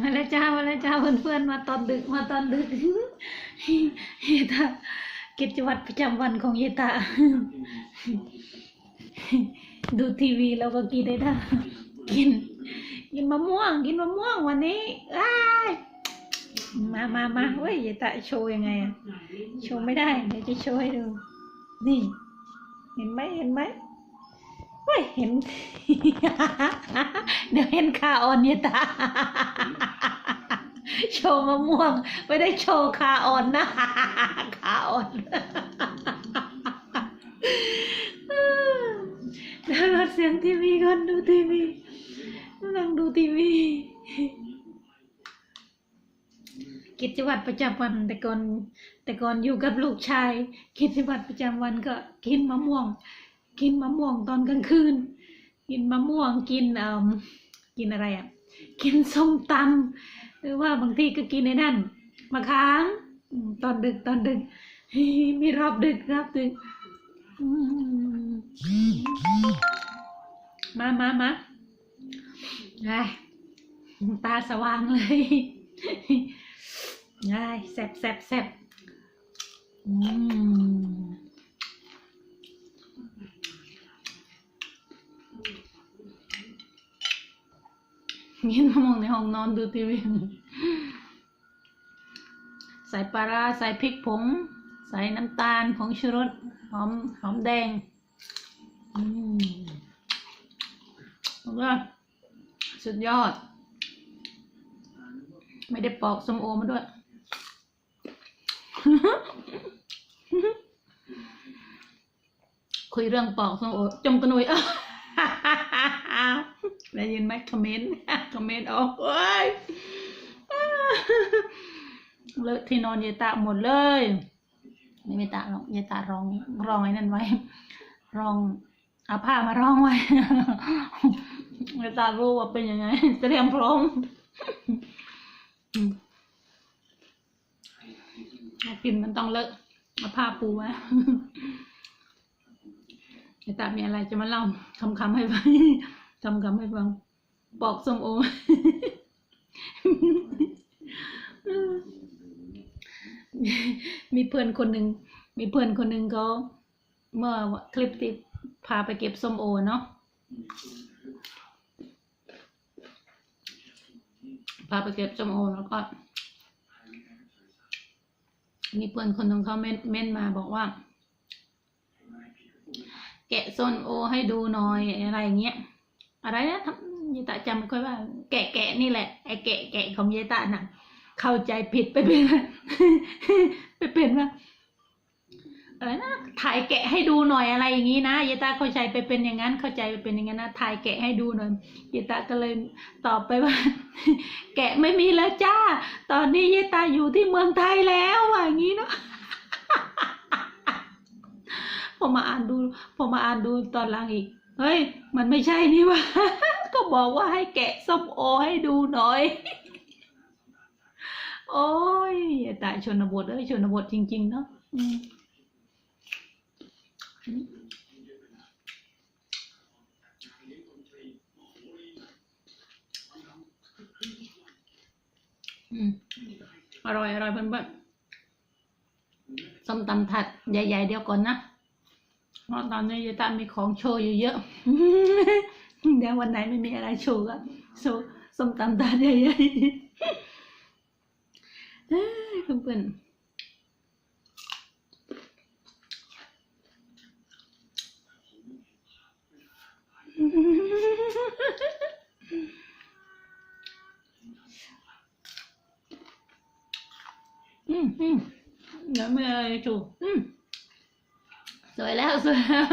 มาแล้วจ้ามาแล้วจ้าเพื่อนๆมาตอนดึกมาตอนดึกเฮตากิจวัตรประจำวันของเยตาดูทีวีแล้วก็กินได้ท่ากิน กินมะม่วง กินมะม่วงวันนี้อ้ามามามาเว้ยเยตาโชว์ยังไงอะโชว์ไม่ได้เดี๋ยวจะโชว์ให้ดู นี่ เห็นไหมเห็นไหม เฮ้ยเห็น เดี๋ยวเห็นขาอ่อนเยตา โชว์มะม่วง ไม่ได้โชว์ขาอ่อนนะขาอ่อนเดี๋ยวลดเสียงทีวีก่อนดูทีวีนั่งดูทีวีกิจวัตรประจำวันแต่ก่อนแต่ก่อนอยู่กับลูกชาย กิจวัตรประจำวันก็กินมะม่วง กินมะม่วงตอนกลางคืน กินมะม่วงกินเอ่มกินอะไรอะ กินส้มตำหรือว่าบางทีก็กินในนั่นมะขามอืมตอนดึกตอนดึกมีรอบดึกรอบดึกอืมมามามาไอ้ตาสว่างเลยไอ้แซบแซบแซบอืม กินมะม่วงในห้องนอนดูทีวีใส่ปลาร้าใส่พริกผง ใส่น้ำตาลผงชูรสหอมหอมแดงอืมแล้วก็สุดยอด ไม่ได้ปอกส้มโอมาด้วย คุยเรื่องปอกส้มโอจมกระนุยเออได้ยินไหมคอมเมนต์ คอมเมนต์ออกเอ้ยเลอะที่นอนเยตาหมดเลย ไม่ไม่ตาหรอกเยตารองรองไอ้นั่นไว้ รองเอาผ้ามารองไว้เยตารู้ว่าเป็นยังไงเตรียมพร้อมอืมถ้ากินมันต้องเลอะเอาผ้าปูไว้เยตามีอะไรจะมาเล่าคำคำๆให้ฟังคำคำๆให้ฟัง ปอกส้มโอ มีเพื่อนคนหนึ่งมีเพื่อนคนหนึ่งเขาเมื่อคลิปที่พาไปเก็บส้มโอเนาะพาไปเก็บส้มโอแล้วก็ มีเพื่อนคนหนึ่งเขาเม้นมาบอกว่าแกะส้มโอให้ดูหน่อยอะไรเงี้ย อะไรนะ ยายตาจำไม่ค่อยว่า แกะแกะนี่แหละไอ้แกะแกะของยายตาน่ะ เข้าใจผิดไปเป็นไปเป็นว่าอะไรนะถ่ายแกะให้ดูหน่อยอะไรอย่างนี้นะยายตาเข้าใจไปเป็นอย่างนั้นเข้าใจไปเป็นอย่างนั้นนะถ่ายแกะให้ดูหน่อยยายตาก็เลยตอบไปว่า แกะไม่มีแล้วจ้า ตอนนี้ยายตาอยู่ที่เมืองไทยแล้วอย่างนี้เนาะพอมาอ่านดูพอมาอ่านดูตอนหลังอีก เฮ้ย มันไม่ใช่นี่ว่า ก็บอกว่าให้แกะส้มโอให้ดูหน่อย โอ้ยย่าตายชนบทเอ้ยชนบทจริง ๆ เนาะอืมอืมอร่อยอร่อยเพื่อนๆส้มตำถัดใหญ่ ๆ เดียวก่อนนะเพราะตอนนี้ยายตามีของโชว์อยู่เยอะ เดี๋ยวันไหนไม่มีอะไรโชว์ก็โชว์ส้มตำถาใหญ่ๆเอ้ยเพื่อนอืมอืมเดี๋ยวไม่อะไรโชว์อืมสวยแล้วสวยแล้ว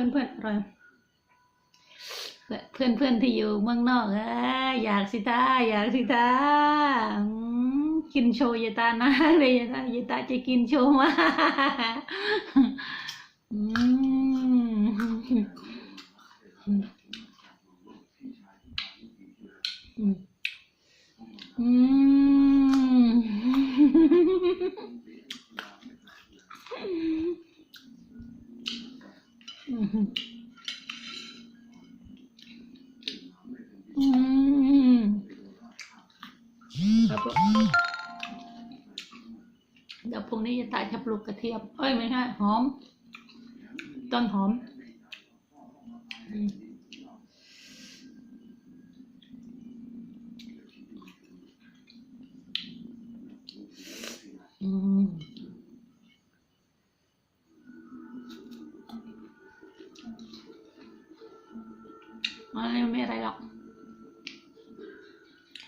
พื่อนเพื่อนๆอร่อยเพื่อนเพื่อนๆที่อยู่เมืองนอกเอ้ยอยากสิตาอยากสิตากินโชยตานะเลยยายตายายตาจะกินโชมาอืมอืม งนี้จะตายจะปลูกกระเทียม เอ้ยไม่ใช่หอม ต้นหอม อืมอันนี้ไม่อะไรหรอก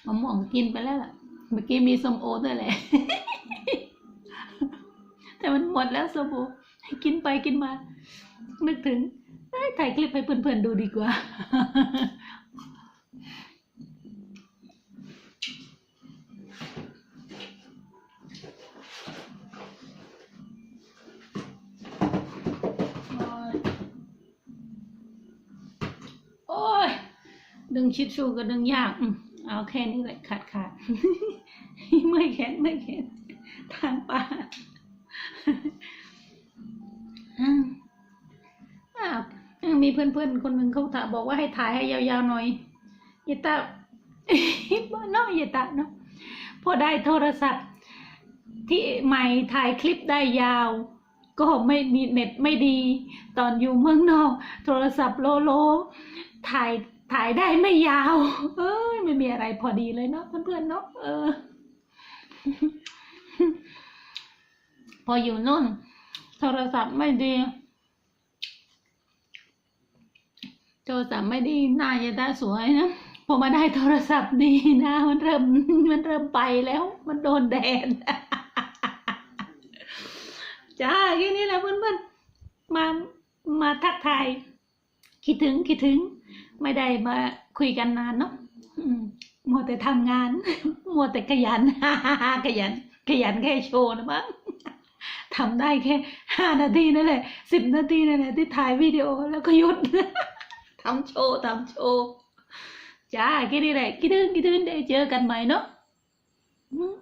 มะม่วงกินไปแล้วล่ะ เมื่อกี้มีส้มโอด้วยแหละ แต่มันหมดแล้วส้มโอกินไปกินมา นึกถึงถ่ายคลิปให้เพื่อนๆดูดีกว่า โอ้ย ดึงชิดชูก็ดึงยาก เอาแค่นี้แหละขาดขาดเมื่อยแขนเมื่อยแขนทางป่า มีเพื่อนๆคนหนึ่งเขาถามบอกว่าให้ถ่ายให้ยาวๆหน่อยยายตาบ้านนอกยายตาเนาะพอได้โทรศัพท์ ที่ใหม่ถ่ายคลิปได้ยาว ก็ไม่มีเน็ตไม่ดี ตอนอยู่เมืองนอก โทรศัพท์โลโล ถ่ายถ่ายได้ไม่ยาว เอ้ยไม่มีอะไรพอดีเลยเนาะเพื่อนๆเนาะเออ พออยู่นู่น โทรศัพท์ไม่ดี โทรศัพท์ไม่ดีหน้าจะได้สวยนะพอมาได้โทรศัพท์ดีหนะ มันเริ่มมันเริ่มไปแล้ว มันโดนแดดจ้าแค่นี้แหละเพื่อนๆมามาทักทายคิดถึงคิดถึง ไม่ได้มาคุยกันนานเนาะมมัวแต่ทำงาน มัวแต่ขยัน ขยัน ขยันแค่โชว์นะมั้ง ทำได้แค่ห้านาทีนั่นแหละสิบนาทีนั่นแหละที่ถ่ายวิดีโอแล้วก็หยุดทำโชว์ทำโชว์จ้ากี่นี้แหละคิดถึงคิดถึงได้เจอกันใหม่เนาะอืม